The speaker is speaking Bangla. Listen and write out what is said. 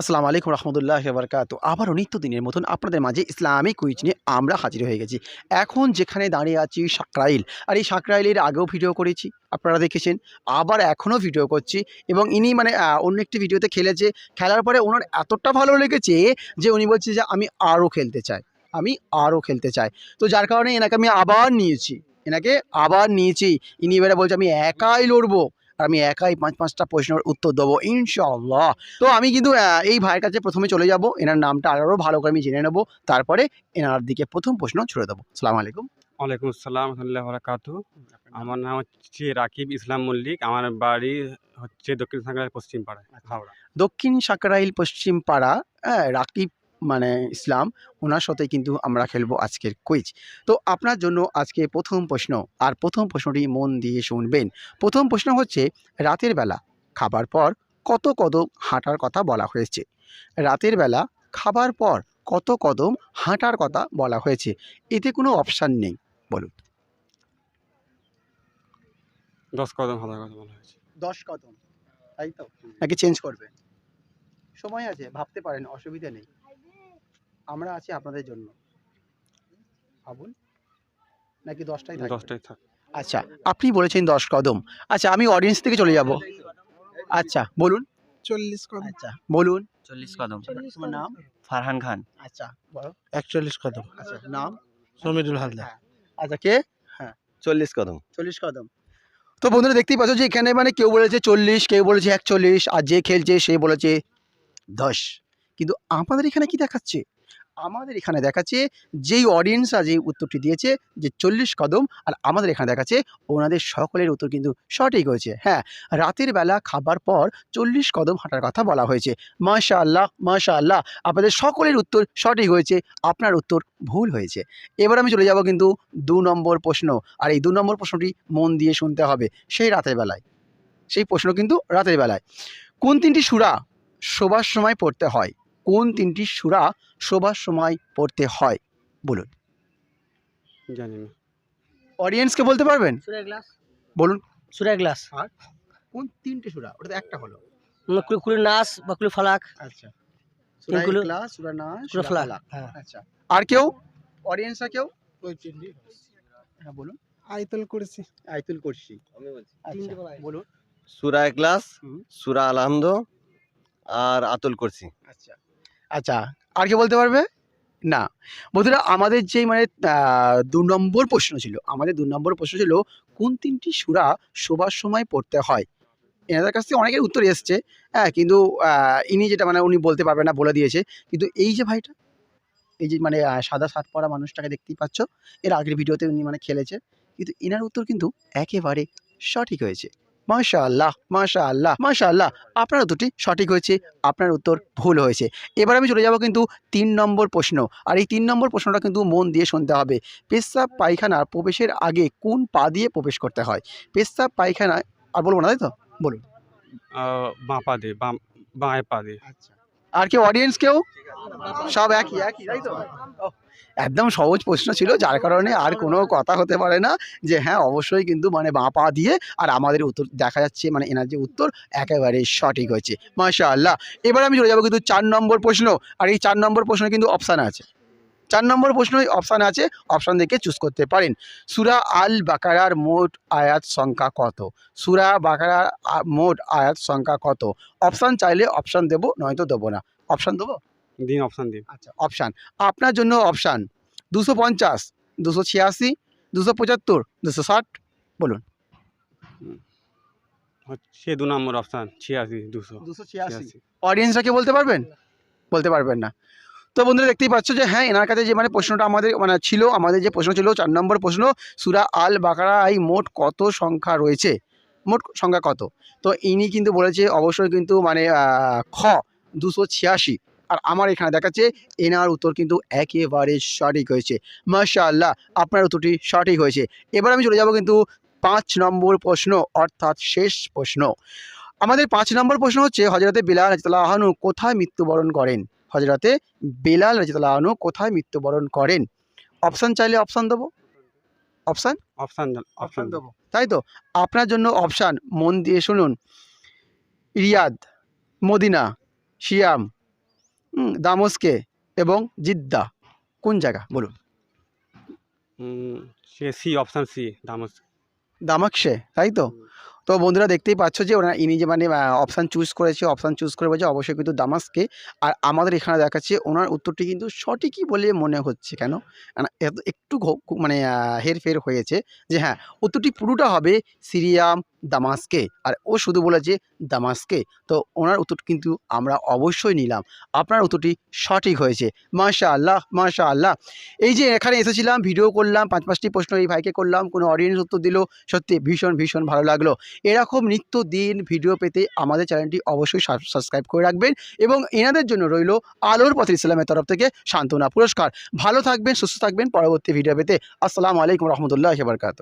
আসসালামু আলাইকুম রহমতুল্লাহ বরকাত আবারও নিত্যদিনের মতন আপনাদের মাঝে ইসলামিক কুইজ নিয়ে আমরা হাজির হয়ে গেছি। এখন যেখানে দাঁড়িয়ে আছি সাকরাইল। আর এই সাকরাইলের আগেও ভিডিও করেছি, আপনারা দেখেছেন। আবার এখনও ভিডিও করছি এবং ইনি মানে অন্য একটি ভিডিওতে খেলেছে। খেলার পরে ওনার এতটা ভালো লেগেছে যে উনি বলছে যে আমি আরও খেলতে চাই। আমি আরও খেলতে চাই। তো যার কারণে এনাকে আমি আবার নিয়েছি। এনাকে আবার নিয়েছি। ইনি এবারে বলছে আমি একাই লড়বো। আর আমি একাই পাঁচ পাঁচটা প্রশ্নের উত্তর দেবো ইনশাআল্লাহ। তো আমি কিন্তু এই ভাইয়ের কাছে প্রথমে চলে যাব এনার নামটা আরও ভালো করে আমি জেনে নেব তারপরে এনার দিকে প্রথম প্রশ্ন ছুড়ে দেবো। সালাম আলাইকুম। ওয়ালাইকুম আসসালাম রহমতুল্লাহ বরাকাতু। আমার নাম হচ্ছে রাকিব ইসলাম মল্লিক আমার বাড়ি হচ্ছে দক্ষিণ সাগরের পশ্চিম পাড়া হাওড়া। দক্ষিণ সাকরাইল পশ্চিম পাড়া হ্যাঁ, রাকিব মানে ইসলাম ওনার সাথে কিন্তু আমরা খেলব আজকের কুইজ তো আপনার জন্য আজকে প্রথম প্রশ্ন আর প্রথম প্রশ্নটি মন দিয়ে শুনবেন। প্রথম প্রশ্ন হচ্ছে রাতের বেলা খাবার পর কত কদম হাঁটার কথা বলা হয়েছে? রাতের বেলা খাবার পর কত কদম হাঁটার কথা বলা হয়েছে? এতে কোনো অপশান নেই বলুন। দশ কদম হাজার কথা বলা হয়েছে। দশ কদম তাই তো? নাকি চেঞ্জ করবে? সময় আছে ভাবতে পারেন অসুবিধা নেই। আমরা আছি আপনাদের জন্য। ভাবুন নাকি দশটাই থাকবে? দশটাই থাক। আচ্ছা আপনি বলেছেন দশ কদম। আচ্ছা আমি অডিয়েন্স থেকে চলে যাব। আচ্ছা বলুন। চল্লিশ কদম। আচ্ছা বলুন। চল্লিশ কদম। তোমার নাম? ফারহান খান। আচ্ছা বলো। একচল্লিশ কদম। আচ্ছা নাম? সমীরুল হালদার। আচ্ছা কে? হ্যাঁ। চল্লিশ কদম। চল্লিশ কদম। তো বন্ধুরা দেখতেই পাচ্ছ যে এখানে মানে কেউ বলেছে চল্লিশ কেউ বলেছে একচল্লিশ আর যে খেলছে সে বলেছে দশ। কিন্তু আমাদের এখানে কি দেখাচ্ছে? আমাদের এখানে দেখাচ্ছে যেই অডিয়েন্সরা যে উত্তরটি দিয়েছে যে চল্লিশ কদম, আর আমাদের এখানে দেখাচ্ছে ওনাদের সকলের উত্তর কিন্তু সঠিক হয়েছে। হ্যাঁ রাতের বেলা খাবার পর চল্লিশ কদম হাঁটার কথা বলা হয়েছে। মাশা আল্লাহ মাশা আল্লাহ আপনাদের সকলের উত্তর সঠিক হয়েছে, আপনার উত্তর ভুল হয়েছে। এবার আমি চলে যাব কিন্তু দু নম্বর প্রশ্ন, আর এই দু নম্বর প্রশ্নটি মন দিয়ে শুনতে হবে সেই রাতের বেলায়। সেই প্রশ্ন কিন্তু রাতের বেলায়। কোন তিনটি সুরা শোবার সময় পড়তে হয়? কোন তিনটি সুরা শোবার সময় পড়তে হয়? বলুন। জানি না। অডিয়েন্সকে বলতে পারবেন? সুরা গ্লাস। বলুন। সুরা গ্লাস। আর কোন তিনটে সুরা? ওটা তো একটা হলো। কুলি কুলি নাস বা কুলি ফালাক। আচ্ছা। সূরা ইখলাস, সূরা নাস, সুরা ফালাক। হ্যাঁ। আচ্ছা। আর কেউ? অডিয়েন্সরা কেউ? হ্যাঁ বলুন। আইতল করেছি আইতুল কুরসি। আচ্ছা বলুন। সুরা হুম। সুরা আলহামদ আর আতুল করছি আচ্ছা। আচ্ছা আর কে বলতে পারবে? না। বন্ধুরা, আমাদের যেই মানে দু নম্বর প্রশ্ন ছিল, আমাদের দু নম্বর প্রশ্ন ছিল, কোন তিনটি সুরা শোবার সময় পড়তে হয়? এনাদের কাছ থেকে অনেকের উত্তর এসছে হ্যাঁ কিন্তু ইনি যেটা মানে উনি বলতে পারবে না, বলে দিয়েছে। কিন্তু এই যে ভাইটা, এই যে মানে সাদা শার্ট পরা মানুষটাকে দেখতেই পাচ্ছ, এর আগের ভিডিওতে উনি মানে খেলেছে, কিন্তু এনার উত্তর কিন্তু একেবারে সঠিক হয়েছে। মাশা আল্লাহ মাশা আল্লাহ মাশা আল্লাহ আপনার উত্তরটি সঠিক হয়েছে আপনার উত্তর ভুল হয়েছে। এবার আমি চলে যাব কিন্তু তিন নম্বর প্রশ্ন। আর এই তিন নম্বর প্রশ্নটা কিন্তু মন দিয়ে শুনতে হবে। পেশাব পায়খানার প্রবেশের আগে কোন পা দিয়ে প্রবেশ করতে হয়? পেশাব পায়খানা আর বলব না তাই তো? বলুন। বাঁ পা দিয়ে বাম বাঁয়ে পা দিয়ে। আচ্ছা। আর কেউ অডিয়েন্স কেউ? সব একই একই তাই তো? একদম সহজ প্রশ্ন ছিল যার কারণে আর কোনো কথা হতে পারে না যে হ্যাঁ অবশ্যই কিন্তু মানে বাঁ পা দিয়ে আর আমাদের উত্তর দেখা যাচ্ছে মানে এনার যে উত্তর একেবারে সঠিক হয়েছে। মাশা আল্লাহ এবার আমি চলে যাব কিন্তু চার নম্বর প্রশ্ন। আর এই চার নম্বর প্রশ্ন কিন্তু অপশান আছে। চার নম্বর প্রশ্ন অপশান আছে অপশান দেখে চুজ করতে পারেন। সুরা আল বাকারার মোট আয়াত সংখ্যা কত? সুরা বাকারার মোট আয়াত সংখ্যা কত? অপশান চাইলে অপশান দেবো নয়তো দেবো না। অপশান দেবো? দিন অপশান দিন। আচ্ছা অপশান আপনার জন্য অপশান দুশো পঞ্চাশ দুশো ছিয়াশি দুশো পঁচাত্তর দুশো ষাট বলুন। হচ্ছে দু নম্বর অপশান ছিয়াশি দুশো দুশো ছিয়াশি। অডিয়েন্সরা কি বলতে পারবেন? বলতে পারবেন না। তো বন্ধুরা দেখতেই পাচ্ছ যে হ্যাঁ এনার কাছে যে মানে প্রশ্নটা আমাদের মানে ছিল আমাদের যে প্রশ্ন ছিল চার নম্বর প্রশ্ন সুরা আল বাকারা এই মোট কত সংখ্যা রয়েছে? মোট সংখ্যা কত? তো ইনি কিন্তু বলেছে অবশ্যই কিন্তু মানে খ দুশো ছিয়াশি। আর আমার এখানে দেখাচ্ছে এনার উত্তর কিন্তু একেবারে সঠিক হয়েছে। মাশাআল্লাহ আপনার উত্তরটি সঠিক হয়েছে। এবার আমি চলে যাব কিন্তু পাঁচ নম্বর প্রশ্ন অর্থাৎ শেষ প্রশ্ন। আমাদের পাঁচ নম্বর প্রশ্ন হচ্ছে হজরতে বিলাল আহনু কোথায় মৃত্যুবরণ করেন? হজরতে বেলাল আহনু কোথায় মৃত্যুবরণ করেন? অপশান চাইলে অপশান দেবো। অপশান? অপশান অপশান দেবো। তাই তো? আপনার জন্য অপশান মন দিয়ে শুনুন। রিয়াদ মদিনা শিয়াম দামস্কে এবং জিদ্দা। কোন জায়গা? বলুন। সে সি অপশান সি দামস দামাকসে তাই তো? তো বন্ধুরা দেখতেই পাচ্ছ যে ওরা ইনি যে মানে অপশান চুজ করেছে অপশান চুজ করে বলছে অবশ্যই কিন্তু দামাস্কে। আর আমাদের এখানে দেখাচ্ছে ওনার উত্তরটি কিন্তু সঠিকই বলে মনে হচ্ছে কেন? এত একটু মানে হেরফের হয়েছে যে হ্যাঁ উত্তরটি পুরোটা হবে সিরিয়াম দামাস্কে। আর ও শুধু বলেছে দামাস্কে। তো ওনার উত্তর কিন্তু আমরা অবশ্যই নিলাম। আপনার উত্তরটি সঠিক হয়েছে। মাশা আল্লাহ মাশা আল্লাহ এই যে এখানে এসেছিলাম, ভিডিও করলাম, পাঁচ পাঁচটি প্রশ্ন এই ভাইকে করলাম, কোনো অডিয়েন্স উত্তর দিল, সত্যি ভীষণ ভীষণ ভালো লাগল। এরকম নিত্য দিন ভিডিও পেতে আমাদের চ্যানেলটি অবশ্যই সাবস্ক্রাইব করে রাখবেন এবং এনাদের জন্য রইল আলোর পথ ইসলামের তরফ থেকে সান্ত্বনা পুরস্কার। ভালো থাকবেন, সুস্থ থাকবেন, পরবর্তী ভিডিও পেতে। আসসালামু আলাইকুম রহমতুল্লাহ বারকাত